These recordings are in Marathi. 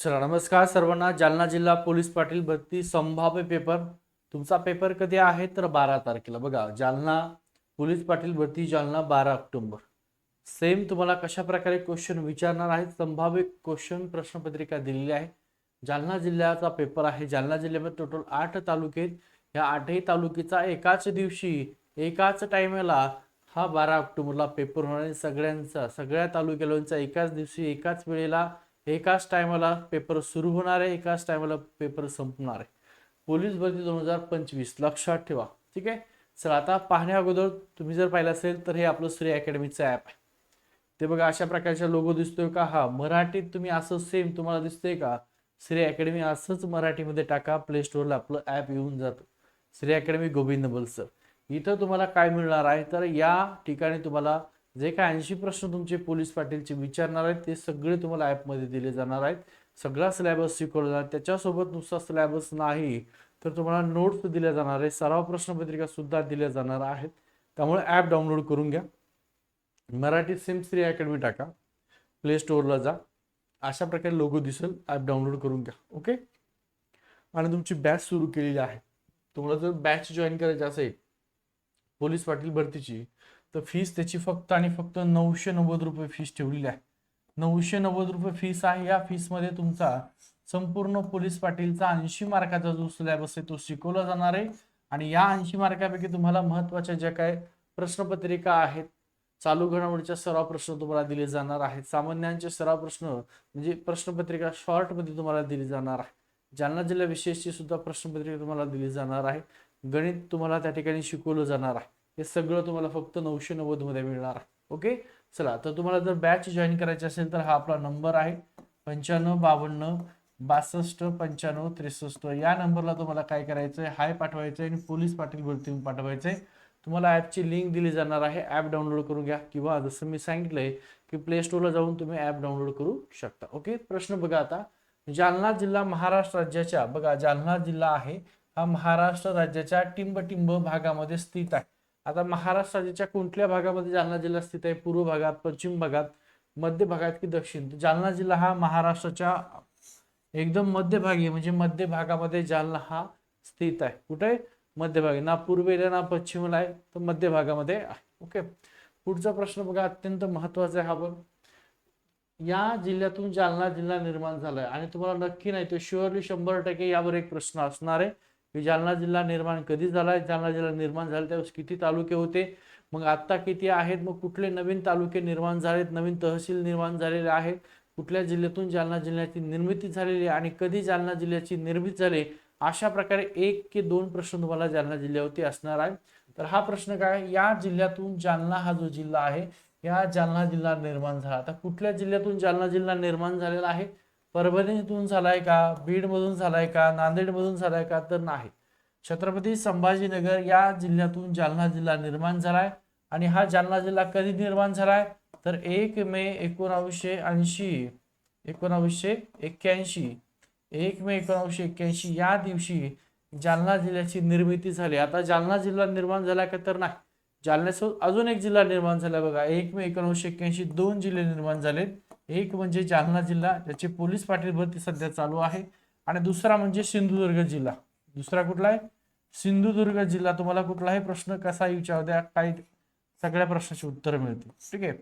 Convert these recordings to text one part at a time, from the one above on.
चला नमस्कार सर्वांना. जालना जिल्हा पोलीस पाटील भरती संभाव्य पेपर तुमचा पेपर कधी आहे? तर बारा तारखेला. बघा जालना पोलीस पाटील भरती जालना बारा ऑक्टोबर. सेम तुम्हाला कशा प्रकारे क्वेश्चन विचारणार आहेत? संभाव्य क्वेश्चन प्रश्नपत्रिका दिलेली आहे. जालना जिल्ह्याचा पेपर आहे. जालना जिल्ह्यामध्ये टोटल आठ तालुके आहेत. आठही तालुक्याचा एकाच दिवशी एकाच टायमेला हा बारा ऑक्टोबरला पेपर होणार आहे. सगळ्यांचा सगळ्या तालुक्यालांचा एकाच दिवशी एकाच वेळेला एकाच टायमाला पेपर सुरू होणार आहे एकाच टायमाला पेपर संपणार आहे. पोलीस भरती दोन हजार पंचवीस लक्षात ठेवा. ठीक आहे? चला आता पाहण्या अगोदर तुम्ही जर पाहिलं असेल तर हे आपलं श्री अकॅडमीचं ॲप आहे. ते बघा अशा प्रकारचा लोगो दिसतोय का? हा मराठीत तुम्ही असं सेम तुम्हाला दिसतंय का? श्री अकॅडमी असंच मराठीमध्ये टाका प्ले स्टोअरला आपलं ॲप येऊन जातं. श्री अकॅडमी गोविंद बलसर. इथं तुम्हाला काय मिळणार आहे? तर या ठिकाणी तुम्हाला जे काय ऐंशी प्रश्न तुमचे पोलीस पाटीलचे विचारणार आहेत ते सगळे तुम्हाला ॲपमध्ये दिले जाणार आहेत. सगळा सिलॅबस शिकवला जाणार त्याच्यासोबत नुसता सिलॅबस नाही तर तुम्हाला नोट्स दिल्या जाणार आहे सराव प्रश्नपत्रिका सुद्धा दिल्या जाणार आहेत. त्यामुळे ॲप डाउनलोड करून घ्या. मराठी सिम श्री अकॅडमी टाका. प्ले स्टोअरला जा. अशा प्रकारे लोगो दिसेल ॲप डाउनलोड करून घ्या. ओके आणि तुमची बॅच सुरू केलेली आहे. तुम्हाला जर बॅच जॉईन करायची असेल पोलीस पाटील भरतीची तर फीस त्याची फक्त आणि फक्त नऊशे नव्वद रुपये फीस ठेवलेली आहे. नऊशे नव्वद रुपये फीस आहे. या फीसमध्ये तुमचा संपूर्ण पोलीस पाटीलचा ऐंशी मार्काचा जो सिलेबस आहे तो शिकवला जाणार आहे. आणि या ऐंशी मार्कापैकी तुम्हाला महत्त्वाच्या ज्या काय प्रश्नपत्रिका आहेत चालू घडामोडीच्या सराव प्रश्न तुम्हाला दिले जाणार आहेत. सामान्यांचे सराव प्रश्न म्हणजे प्रश्नपत्रिका शॉर्टमध्ये तुम्हाला दिली जाणार आहे. जालना जिल्हा विशेषची सुद्धा प्रश्नपत्रिका तुम्हाला दिली जाणार आहे. गणित तुम्हाला त्या ठिकाणी शिकवलं जाणार आहे. हे सगळं तुम्हाला फक्त नऊशे नव्वदमध्ये मिळणार. ओके चला तर तुम्हाला जर बॅच जॉईन करायची असेल तर हा आपला नंबर आहे. पंच्याण्णव बावन्न बासष्ट पंच्याण्णव त्रेसष्ट. या नंबरला तुम्हाला काय करायचं आहे हाय पाठवायचं आहे आणि पोलीस पाटील भरती पाठवायचं आहे तुम्हाला ॲपची लिंक दिली जाणार आहे. ॲप डाउनलोड करून घ्या. किंवा जसं मी सांगितलंय की प्ले स्टोरला जाऊन तुम्ही ॲप डाउनलोड करू शकता. ओके प्रश्न बघा आता. जालना जिल्हा महाराष्ट्र राज्याच्या बघा जालना जिल्हा आहे. हा महाराष्ट्र राज्याच्या टिंब भागामध्ये स्थित आहे. आता महाराष्ट्र राज्याच्या कोणत्या भागामध्ये जालना जिल्हा स्थित आहे? पूर्व भागात पश्चिम भागात मध्य भागात की दक्षिण? जालना जिल्हा हा महाराष्ट्राच्या एकदम मध्यभागी म्हणजे मध्य भागामध्ये जालना हा स्थित आहे. कुठे? मध्यभागी. ना पूर्वेला ना पश्चिमेला आहे तर मध्य भागामध्ये आहे. ओके. पुढचा प्रश्न बघा अत्यंत महत्त्वाचा आहे हा पण. या जिल्ह्यातून जालना जिल्हा निर्माण झालाय. आणि तुम्हाला नक्की नाही तो शुअरली शंभर टक्के यावर एक प्रश्न असणार आहे. की जालना जिल्हा निर्माण कधी झाला जालना जिल्हा निर्माण झाला त्यावेळेस किती तालुके होते? मग आत्ता किती आहेत? मग कुठले नवीन तालुके निर्माण झालेत? नवीन तहसील निर्माण झालेले आहेत? कुठल्या जिल्ह्यातून जालना जिल्ह्याची निर्मिती झालेली आहे? आणि कधी जालना जिल्ह्याची निर्मिती झाली अशा प्रकारे एक की दोन प्रश्न तुम्हाला जालना जिल्ह्यावरती असणार आहे तर हा प्रश्न काय? या जिल्ह्यातून जालना हा जो जिल्हा आहे या जालना जिल्हा निर्माण झाला. आता कुठल्या जिल्ह्यातून जालना जिल्हा निर्माण झालेला आहे? परभणीतून झालाय का? बीडमधून झालाय का? नांदेडमधून झालाय का? तर नाही. छत्रपती संभाजीनगर या जिल्ह्यातून जालना जिल्हा निर्माण झालाय आणि हा जालना जिल्हा कधी निर्माण झालाय? तर एक मे एकोणावीसशे ऐंशी एकोणावीसशे एक्क्याऐंशी एक मे एकोणावीसशे एक्क्याऐंशी या दिवशी जालना जिल्ह्याची निर्मिती झाली. आता जालना जिल्हा निर्माण झाला का तर नाही. जालन्यासोबत अजून एक जिल्हा निर्माण झाला बघा. एक मे एकोणीसशे एक्क्याऐंशी दोन जिल्हे निर्माण झालेत. एक म्हणजे जालना जिल्हा ज्याची पोलीस पाटील भरती सध्या चालू आहे. आणि दुसरा म्हणजे सिंधुदुर्ग जिल्हा. दुसरा कुठला आहे? सिंधुदुर्ग जिल्हा. तुम्हाला कुठलाही प्रश्न कसा विचारू द्या काही सगळ्या प्रश्नाची उत्तर मिळतील. ठीक आहे?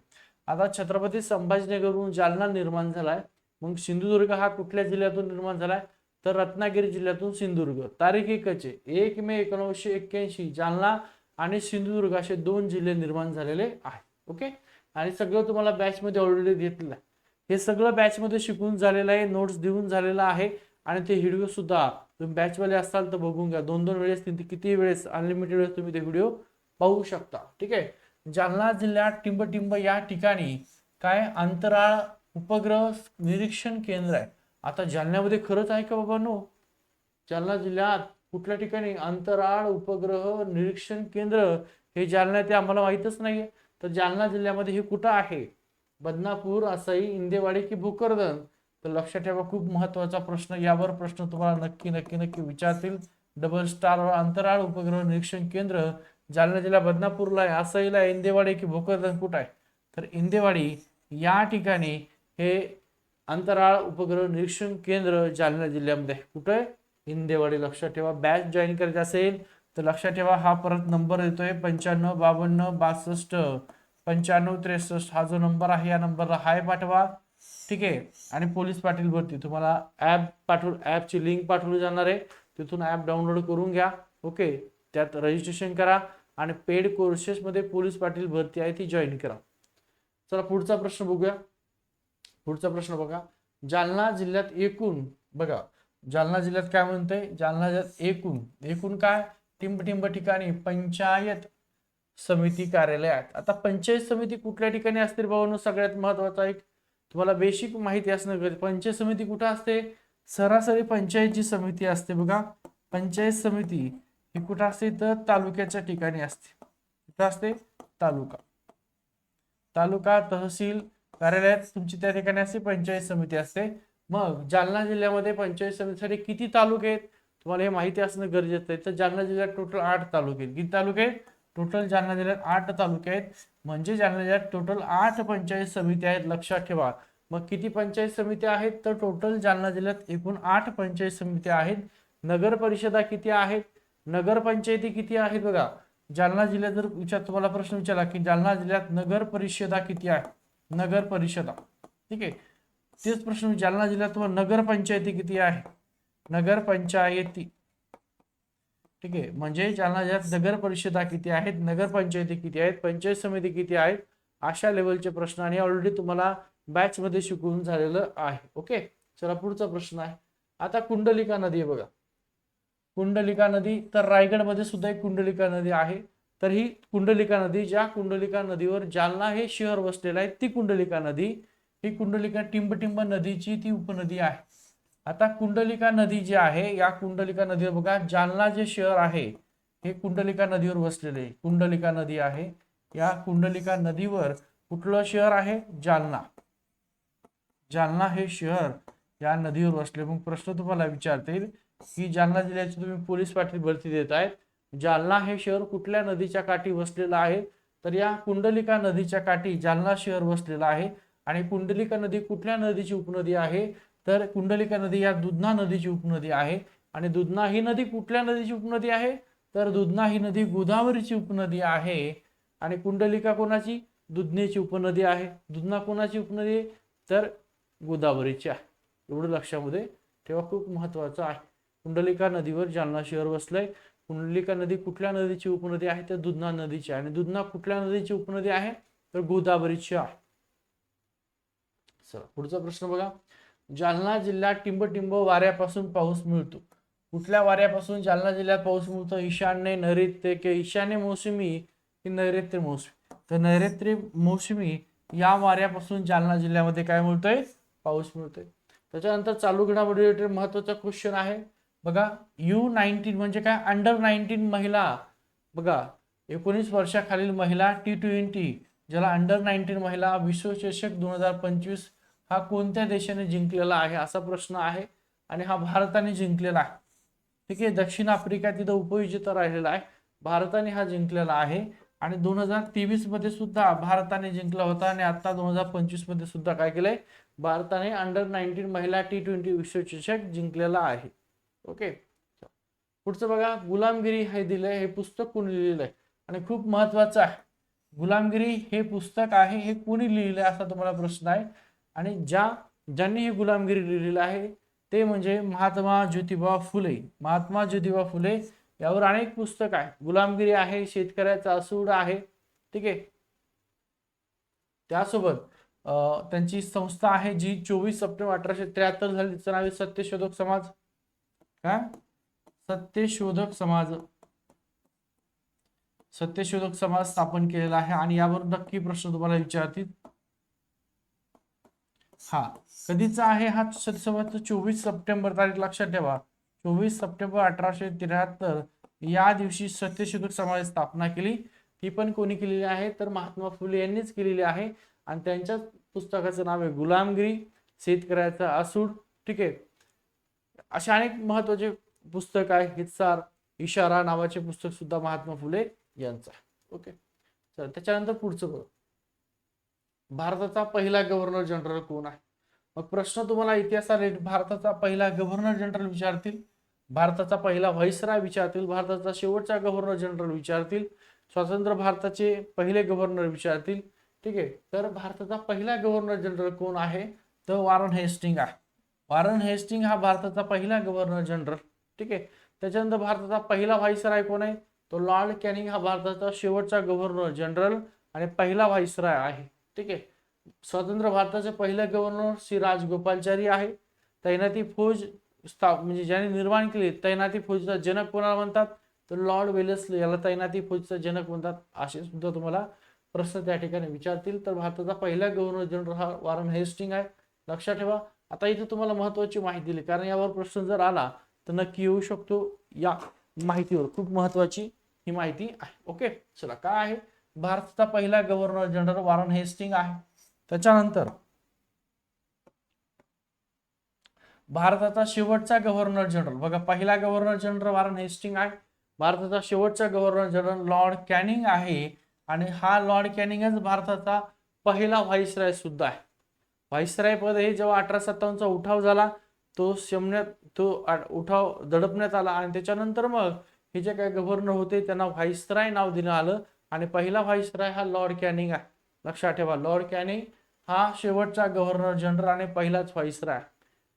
आता छत्रपती संभाजीनगरहून जालना निर्माण झालाय. मग सिंधुदुर्ग हा कुठल्या जिल्ह्यातून निर्माण झालाय? तर रत्नागिरी जिल्ह्यातून सिंधुदुर्ग. तारीख एकच आहे. एक मे एकोणीसशे एक्क्याऐंशी जालना आणि सिंधुदुर्ग असे दोन जिल्हे निर्माण झालेले आहेत. ओके? आणि सगळं तुम्हाला बॅचमध्ये ऑलरेडी घेतलेलं आहे हे सगळं बॅचमध्ये शिकून झालेलं आहे नोट्स देऊन झालेलं आहे आणि ते व्हिडिओ सुद्धा तुम्ही बॅचवाले असाल तर बघून घ्या. दोन दोन वेळेस तीन किती वेळेस अनलिमिटेड वेळेस तुम्ही ते व्हिडिओ पाहू शकता. ठीक आहे? जालना जिल्ह्यात टिंब टिंब या ठिकाणी काय अंतराळ उपग्रह निरीक्षण केंद्र आहे? आता जालन्यामध्ये खरंच आहे का बाबांनो जालना जिल्ह्यात कुठल्या ठिकाणी अंतराळ उपग्रह निरीक्षण केंद्र हे जालना ते आम्हाला माहीतच नाहीये. तर जालना जिल्ह्यामध्ये हे कुठं आहे? बदनापूर असई इंदेवाडी की भोकरदन? तर लक्षात ठेवा खूप महत्त्वाचा प्रश्न. यावर प्रश्न तुम्हाला नक्की नक्की नक्की विचारतील. डबल स्टार अंतराळ उपग्रह निरीक्षण केंद्र जालना जिल्हा बदनापूरला आहे. असईला आहे इंदेवाडी की भोकरदन कुठं आहे? तर इंदेवाडी या ठिकाणी हे अंतराळ उपग्रह निरीक्षण केंद्र जालना जिल्ह्यामध्ये कुठं आहे? इंदेवाडी. लक्षात ठेवा बॅच जॉईन करायची असेल तर लक्षात ठेवा हा परत नंबर येतोय पंच्याण्णव बावन्न बासष्ट. पंच्याण्णव त्रेसष्ट हा जो नंबर आहे या नंबरला हाय पाठवा. ठीक आहे? आणि पोलीस पाटील भरती. तुम्हाला ॲप पाठवून ॲपची लिंक पाठवली जाणार आहे. तिथून ॲप डाउनलोड करून घ्या. ओके? त्यात रजिस्ट्रेशन करा आणि पेड कोर्सेसमध्ये पोलीस पाटील भरती आहे ती जॉईन करा. चला पुढचा प्रश्न बघूया. पुढचा प्रश्न बघा. जालना जिल्ह्यात एकूण बघा जालना जिल्ह्यात काय म्हणतंय? जालना जिल्ह्यात एकूण. एकूण काय? टिंब टिंब ठिकाणी पंचायत समिती कार्यालय आहेत आता पंचायत समिती कुठल्या ठिकाणी असते बाबा सगळ्यात महत्त्वाचा एक तुम्हाला बेसिक माहिती असणं गरजेचं. पंचायत समिती कुठं असते? सरासरी पंचायतची समिती असते बघा. पंचायत समिती ही कुठं असते? तर तालुक्याच्या ठिकाणी असते. कुठं असते तालुका. तालुका तहसील कार्यालयात तुमची त्या ठिकाणी असते पंचायत समिती असते. मग जालना जिल्ह्यामध्ये पंचायत समितीसाठी किती तालुके आहेत? तुम्हाला हे माहिती असणं गरजेचं आहे. तर जालना जिल्ह्यात टोटल आठ तालुके आहेत. किती तालुके आहेत? टोटल जालना जिल्ह्यात आठ तालुके आहेत. म्हणजे जालना जिल्ह्यात टोटल आठ पंचायत समिती आहेत. लक्षात ठेवा. मग किती पंचायत समिती आहेत? तर टोटल जालना जिल्ह्यात एकूण आठ पंचायत समिती आहेत. नगर परिषदा किती आहेत? नगरपंचायती किती आहेत बघा. जालना जिल्ह्यात जर विचार तुम्हाला प्रश्न विचारला की जालना जिल्ह्यात नगर परिषदा किती आहे? नगर परिषदा. ठीक आहे? तेच प्रश्न जालना जिल्ह्यात तुम्हाला नगरपंचायती किती आहे? नगरपंचायती ठीक आहे. म्हणजे जालना जिल्ह्यात नगर परिषदा किती आहेत नगरपंचायती किती आहेत पंचायत समिती किती आहेत अशा लेवलचे प्रश्न आणि ऑलरेडी तुम्हाला बॅच मध्ये शिकवून झालेलं आहे. ओके? चला पुढचा प्रश्न आहे. आता कुंडलिका नदी आहे बघा. कुंडलिका नदी तर रायगडमध्ये सुद्धा एक कुंडलिका नदी आहे. तर ही कुंडलिका नदी ज्या कुंडलिका नदीवर जालना हे शहर वसलेलं आहे ती कुंडलिका नदी ही कुंडलिका टिंबटिंब नदीची ती उपनदी आहे. आता कुंडलिका नदी जी आहे या कुंडलिका नदीवर बघा जालना जे शहर आहे हे कुंडलिका नदीवर वसलेले कुंडलिका नदी आहे. या कुंडलिका नदीवर कुठलं शहर आहे? जालना. जालना हे शहर या नदीवर वसले. मग प्रश्न तुम्हाला विचारतील की जालना जिल्ह्याची तुम्ही पोलीस पाटील भरती देत आहेत. जालना हे शहर कुठल्या नदीच्या काठी वसलेलं आहे? तर या कुंडलिका नदीच्या काठी जालना शहर वसलेलं आहे. आणि कुंडलिका नदी कुठल्या नदीची उपनदी आहे? तर कुंडलिका नदी या दुधना नदीची उपनदी आहे. आणि दुधना ही नदी कुठल्या नदीची उपनदी आहे? तर दुधना ही नदी गोदावरीची उपनदी आहे. आणि कुंडलिका कोणाची? दुधनेची उपनदी आहे. दुधना कोणाची उपनदी आहे? तर गोदावरीची आहे एवढं लक्षामध्ये ठेवा खूप महत्वाचं आहे. कुंडलिका नदीवर जालना शहर वसलंय. कुंडलिका नदी कुठल्या नदीची उपनदी आहे? तर दुधना नदीची आहे. आणि दुधना कुठल्या नदीची उपनदी आहे? तर गोदावरीची आहे चला पुढचा प्रश्न बघा. जालना जिल्ह्यात टिंबटिंब वाऱ्यापासून पाऊस मिळतो. कुठल्या वाऱ्यापासून जालना जिल्ह्यात पाऊस मिळतो? ईशान्य नैऋत्य किंवा ईशान्य मोसमी की नैऋत्य मोसमी? तर नैऋत्य मोसमी या वाऱ्यापासून जालना जिल्ह्यामध्ये काय मिळतोय? पाऊस मिळतोय. त्याच्यानंतर चालू घडामोडी रिलेटेड महत्त्वाचा क्वेश्चन आहे. बघा यू नाईन्टीन म्हणजे काय? अंडर नाईन्टीन महिला. बघा एकोणीस वर्षाखालील महिला टी ट्वेंटी ज्याला अंडर नाईन्टीन महिला विश्वचषक दोन हजार पंचवीस हा कोणत्या देशाने जिंकलेला आहे असा प्रश्न आहे आणि हा भारताने जिंकलेला आहे. ठीक आहे दक्षिण आफ्रिका तिथं उपविजेता राहिलेला आहे. भारताने हा जिंकलेला आहे आणि दोन हजार तेवीसमध्ये सुद्धा भारताने जिंकला होता आणि आता दोन हजार पंचवीसमध्ये सुद्धा काय केलंय? भारताने अंडर नाईन्टीन महिला टी ट्वेंटी विश्वचषक जिंकलेला आहे. ओके पुढचं बघा गुलामगिरी हे दिलंय हे पुस्तक कोणी लिहिलेलं आहे आणि खूप महत्वाचं आहे गुलामगिरी हे पुस्तक आहे हे कोणी लिहिलंय असा तुम्हाला प्रश्न आहे? आणि ज्या ज्यांनी ही गुलामगिरी लिहिलेलं आहे ते म्हणजे महात्मा ज्योतिबा फुले. महात्मा ज्योतिबा फुले यावर अनेक पुस्तक आहे गुलामगिरी आहे शेतकऱ्याचा असूड आहे. ठीक आहे? त्यासोबत त्यांची संस्था आहे जी चोवीस सप्टेंबर अठराशे त्र्याहत्तर झाली. तिचं नाव आहे सत्यशोधक समाज. काय सत्यशोधक समाज. सत्यशोधक समाज स्थापन केलेला आहे. आणि यावर नक्की प्रश्न तुम्हाला विचारतील. हा कधीचा आहे हा सत्यशोधक चोवीस सप्टेंबर तारीख? लक्षात ठेवा. चोवीस सप्टेंबर अठराशे त्र्याहत्तर या दिवशी सत्यशोधक समाज स्थापना केली. ती पण कोणी केलेली आहे? तर महात्मा फुले यांनीच केलेली आहे. आणि त्यांच्याच पुस्तकाचं नाव आहे गुलामगिरी शेतकऱ्याचा असूड ठीक आहे. असे अनेक महत्त्वाचे पुस्तक आहे. हितसार इशारा नावाचे पुस्तक सुद्धा महात्मा फुले यांचं ओके. चला त्याच्यानंतर पुढचं बघू. भारताचा पहिला गव्हर्नर जनरल कोण आहे? मग प्रश्न तुम्हाला इतिहासात भारताचा पहिला गव्हर्नर जनरल विचारतील भारताचा पहिला व्हाईसराय विचारतील भारताचा शेवटचा गव्हर्नर जनरल विचारतील स्वतंत्र भारताचे पहिले गव्हर्नर विचारतील. ठीक आहे तर भारताचा पहिला गव्हर्नर जनरल कोण आहे? तर वॉरन हेस्टिंग आहे. वॉरन हेस्टिंग हा भारताचा पहिला गव्हर्नर जनरल ठीक आहे त्याच्यानंतर भारताचा पहिला व्हाईसराय कोण आहे? तो लॉर्ड कॅनिंग हा भारताचा शेवटचा गव्हर्नर जनरल आणि पहिला व्हाईसराय आहे. ठीक आहे. स्वतंत्र भारताचे पहिले गव्हर्नर श्री राजगोपालचारी आहे. तैनाती फौज स्था म्हणजे ज्याने निर्माण केली तैनाती फौजचा जनक कोणाला म्हणतात? तर लॉर्ड वेलेस्ली याला तैनाती फौजचा जनक म्हणतात असे सुद्धा तुम्हाला प्रश्न त्या ठिकाणी विचारतील. तर भारताचा पहिला गव्हर्नर जनरल हा वॉरन हेस्टिंग आहे. लक्षात ठेवा. आता इथे तुम्हाला महत्वाची माहिती दिली. कारण यावर प्रश्न जर आला तर नक्की येऊ शकतो या माहितीवर. खूप महत्वाची ही माहिती आहे. ओके? चला काय आहे? भारताचा पहिला गव्हर्नर जनरल वॉरन हेस्टिंग आहे. त्याच्यानंतर भारताचा शेवटचा गव्हर्नर जनरल बघा पहिला गव्हर्नर जनरल वॉरन हेस्टिंग आहे. भारताचा शेवटचा गव्हर्नर जनरल लॉर्ड कॅनिंग आहे. आणि हा लॉर्ड कॅनिंगच भारताचा पहिला व्हाईसराय सुद्धा आहे. व्हाईसराय पद हे जेव्हा अठरा सत्तावन्नचा उठाव झाला तो शमण्यात तो उठाव दडपण्यात आला. आणि त्याच्यानंतर मग हे जे काही गव्हर्नर होते त्यांना व्हाईसराय नाव देण्यात आलं. आणि पहिला व्हाईसराय हा लॉर्ड कॅनिंग आहे. लक्षात ठेवा लॉर्ड कॅनिंग हा शेवटचा गव्हर्नर जनरल आणि पहिलाच व्हाईसराय.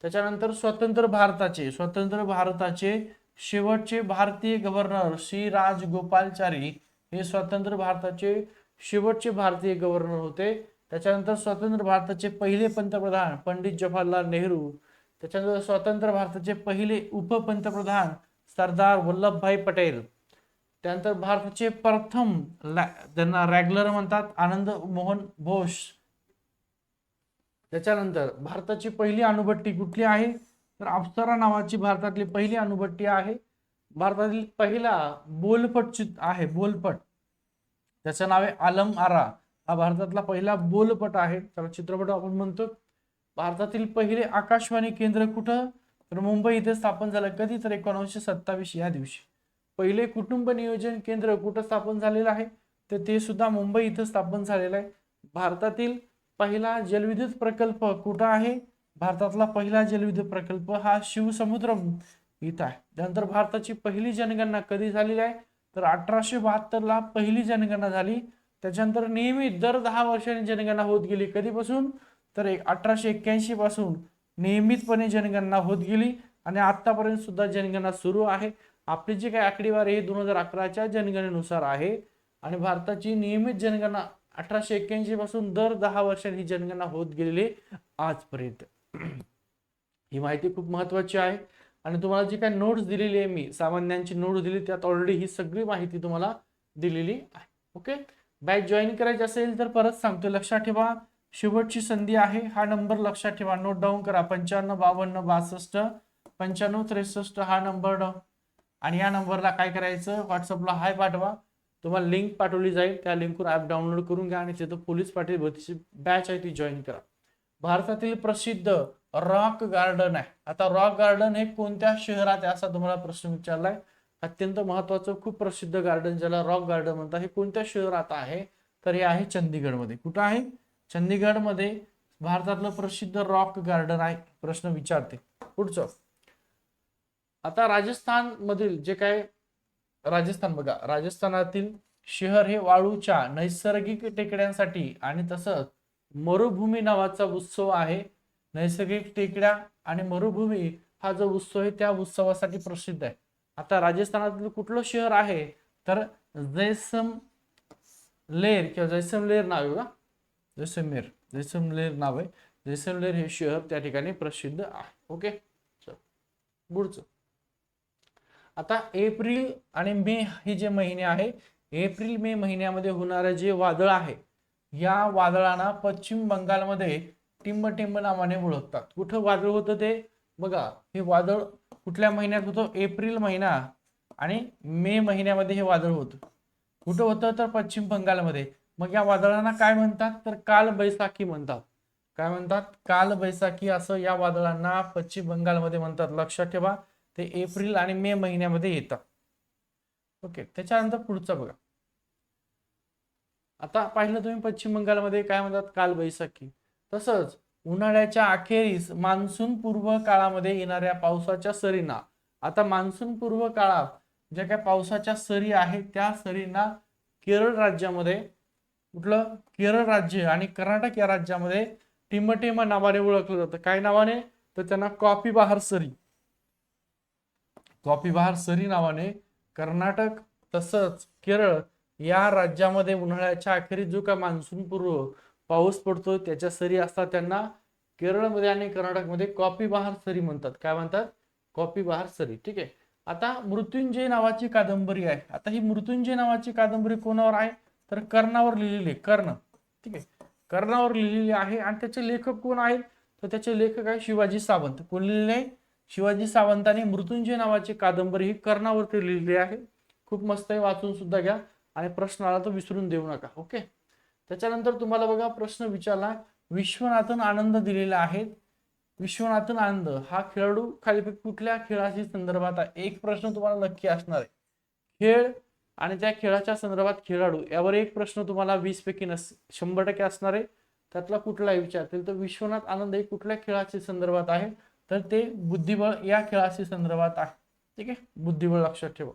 त्याच्यानंतर स्वतंत्र भारताचे स्वतंत्र भारताचे शेवटचे भारतीय गव्हर्नर श्री राजगोपालचारी हे स्वतंत्र भारताचे शेवटचे भारतीय गव्हर्नर होते. त्याच्यानंतर स्वतंत्र भारताचे पहिले पंतप्रधान पंडित जवाहरलाल नेहरू. त्याच्यानंतर स्वतंत्र भारताचे पहिले उपपंतप्रधान सरदार वल्लभभाई पटेल. त्यानंतर भारताचे प्रथम त्यांना रॅगलर म्हणतात आनंद मोहन बोस त्याच्यानंतर भारताची पहिली अणुभट्टी कुठली आहे? तर अप्सरा नावाची भारतातली पहिली अणुभट्टी आहे. भारतातील पहिला बोलपट चित आहे बोलपट. त्याचं नाव आहे आलम आरा. हा भारतातला पहिला बोलपट आहे. त्याला चित्रपट आपण म्हणतो. भारतातील पहिले आकाशवाणी केंद्र कुठं? तर मुंबई इथे स्थापन झालं कधी तर एकोणीसशे सत्तावीस या दिवशी. पहिले कुटुंब नियोजन केंद्र कुठं स्थापन झालेलं आहे? तर ते सुद्धा मुंबई इथं स्थापन झालेलं आहे. भारतातील पहिला जलविद्युत प्रकल्प कुठं आहे? भारतातला पहिला जलविद्युत प्रकल्प हा शिवसमुद्र इथं आहे. त्यानंतर भारताची पहिली जनगणना कधी झालेली आहे? तर अठराशे बहात्तरला पहिली जनगणना झाली. त्याच्यानंतर नेहमी दर दहा वर्षांनी जनगणना होत गेली. कधीपासून? तर एक अठराशे एक्क्याऐंशी पासून नियमितपणे जनगणना होत गेली आणि आतापर्यंत सुद्धा जनगणना सुरू आहे. आपली जी काही आकडेवारी ही दोन हजार अकराच्या जनगणनेनुसार आहे आणि भारताची नियमित जनगणना अठराशे एक्क्याऐंशी पासून दर दहा वर्षांनी ही जनगणना होत गेलेली आजपर्यंत. ही माहिती खूप महत्वाची आहे. आणि तुम्हाला जी काही नोट्स दिलेली आहे मी सामान्यांची नोट्स दिली त्यात ऑलरेडी ही सगळी माहिती तुम्हाला दिलेली आहे. ओके बॅच जॉईन करायची असेल तर परत सांगतो. लक्षात ठेवा शेवटची संधी आहे. हा नंबर लक्षात ठेवा. नोट डाऊन करा. पंच्याण्णव बावन्न बासष्ट पंच्याण्णव त्रेसष्ट हा नंबर डाऊन आणि या नंबरला काय करायचं? व्हॉट्सअपला हाय पाठवा. तुम्हाला लिंक पाठवली जाईल. त्या लिंकवर ॲप डाउनलोड करून घ्या आणि तिथं पोलीस पाटील भरतीची बॅच आहे ती जॉईन करा. भारतातील प्रसिद्ध रॉक गार्डन आहे. आता रॉक गार्डन हे कोणत्या शहरात आहे असा तुम्हाला प्रश्न विचारलाय? अत्यंत महत्वाचं खूप प्रसिद्ध गार्डन ज्याला रॉक गार्डन म्हणतात हे कोणत्या शहरात आहे? तर हे आहे चंदीगडमध्ये. कुठं आहे? चंदीगडमध्ये भारतातलं प्रसिद्ध रॉक गार्डन आहे. प्रश्न विचारते. पुढचं. आता राजस्थान मधील जे काय राजस्थान बघा राजस्थानातील शहर हे वाळूच्या नैसर्गिक टेकड्यांसाठी आणि तसंच मरुभूमी नावाचा उत्सव आहे. नैसर्गिक टेकड्या आणि मरुभूमी हा जो उत्सव आहे त्या उत्सवासाठी प्रसिद्ध आहे. आता राजस्थानातील कुठलं शहर आहे? तर जैसम लेर किंवा जैसमलेर नाव आहे का जैसमेर जैसमलेर नाव आहे. जैसमलेर हे शहर त्या ठिकाणी प्रसिद्ध आहे. ओके? चल पुढचं आता एप्रिल आणि मे हे जे महिने आहे एप्रिल मे महिन्यामध्ये होणारे जे वादळ आहे या वादळांना पश्चिम बंगालमध्ये टिंब नावाने ओळखतात. कुठं वादळ होतं ते? बघा हे वादळ कुठल्या महिन्यात होतं? एप्रिल महिना आणि मे महिन्यामध्ये हे वादळ होतं. कुठं होतं? तर पश्चिम बंगालमध्ये. मग या वादळांना काय म्हणतात? तर काल बैसाखी म्हणतात. काय म्हणतात? काल बैसाखी असं या वादळांना पश्चिम बंगालमध्ये म्हणतात. लक्षात ठेवा. ते एप्रिल आणि मे महिन्यामध्ये येतात ओके त्याच्यानंतर पुढचं बघा. आता पाहिलं तुम्ही पश्चिम बंगालमध्ये काय म्हणतात? काल बैसाखी तसंच उन्हाळ्याच्या अखेरीस मान्सून पूर्व काळामध्ये येणाऱ्या पावसाच्या सरींना आता मान्सून पूर्व काळात ज्या काय पावसाच्या सरी आहेत त्या सरींना केरळ राज्यामध्ये कुठलं? केरळ राज्य आणि कर्नाटक या राज्यामध्ये टिमटेमा नावाने ओळखलं जातं. काय नावाने? तर त्यांना कॉपी बहार सरी. कॉपीबहार सरी नावाने कर्नाटक तसंच केरळ या राज्यामध्ये उन्हाळ्याच्या अखेरीस जो काय मान्सून पूर्व पाऊस पडतो त्याच्या सरी असतात त्यांना केरळमध्ये आणि कर्नाटकमध्ये कॉपी बहार सरी म्हणतात. काय म्हणतात? कॉपी बहार सरी. ठीक आहे. आता मृत्युंजय नावाची कादंबरी आहे. आता ही मृत्युंजय नावाची कादंबरी कोणावर आहे? तर कर्णावर लिहिलेली आहे. कर्ण. ठीक आहे. कर्णावर लिहिलेली आहे. आणि त्याचे लेखक कोण आहेत? तर त्याचे लेखक आहे शिवाजी सावंत. कोण लिहिलेले आहे? शिवाजी सावंतांनी मृत्युंजय नावाची कादंबरी ही कर्णावरती लिहिलेली आहे. खूप मस्त आहे वाचून सुद्धा घ्या. आणि प्रश्न आला तर विसरून देऊ नका ओके? त्याच्यानंतर तुम्हाला बघा प्रश्न विचारला विश्वनाथन आनंद दिलेला आहे. विश्वनाथन आनंद हा खेळाडू खालीपैकी कुठल्या खेळाशी संदर्भात आहे? एक प्रश्न तुम्हाला नक्की असणार आहे. खेळ आणि त्या खेळाच्या संदर्भात खेळाडू यावर एक प्रश्न तुम्हाला वीस पैकी नस शंभर टक्के असणार आहे. त्यातला कुठलाही विचारतील तर विश्वनाथ आनंद हे कुठल्या खेळाच्या संदर्भात आहे? तर ते बुद्धिबळ या खेळाशी संदर्भात आहे. ठीक आहे? बुद्धिबळ लक्षात ठेवा.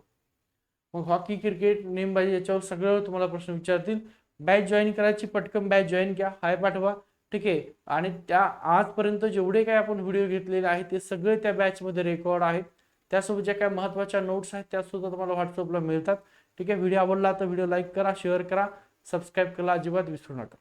मग हॉकी क्रिकेट नेमबाजी याच्यावर सगळं तुम्हाला प्रश्न विचारतील. बॅच जॉईन करायची पटकन बॅच जॉईन घ्या हाय पाठवा. ठीक आहे? आणि त्या आजपर्यंत जेवढे काही आपण व्हिडिओ घेतलेले आहेत ते सगळे त्या बॅचमध्ये रेकॉर्ड आहेत. त्यासोबत ज्या काही महत्त्वाच्या नोट्स आहेत त्या सुद्धा तुम्हाला व्हॉट्सअपला मिळतात. ठीक आहे? व्हिडिओ आवडला तर व्हिडिओ लाईक करा शेअर करा. सबस्क्राईब करा अजिबात विसरू नका.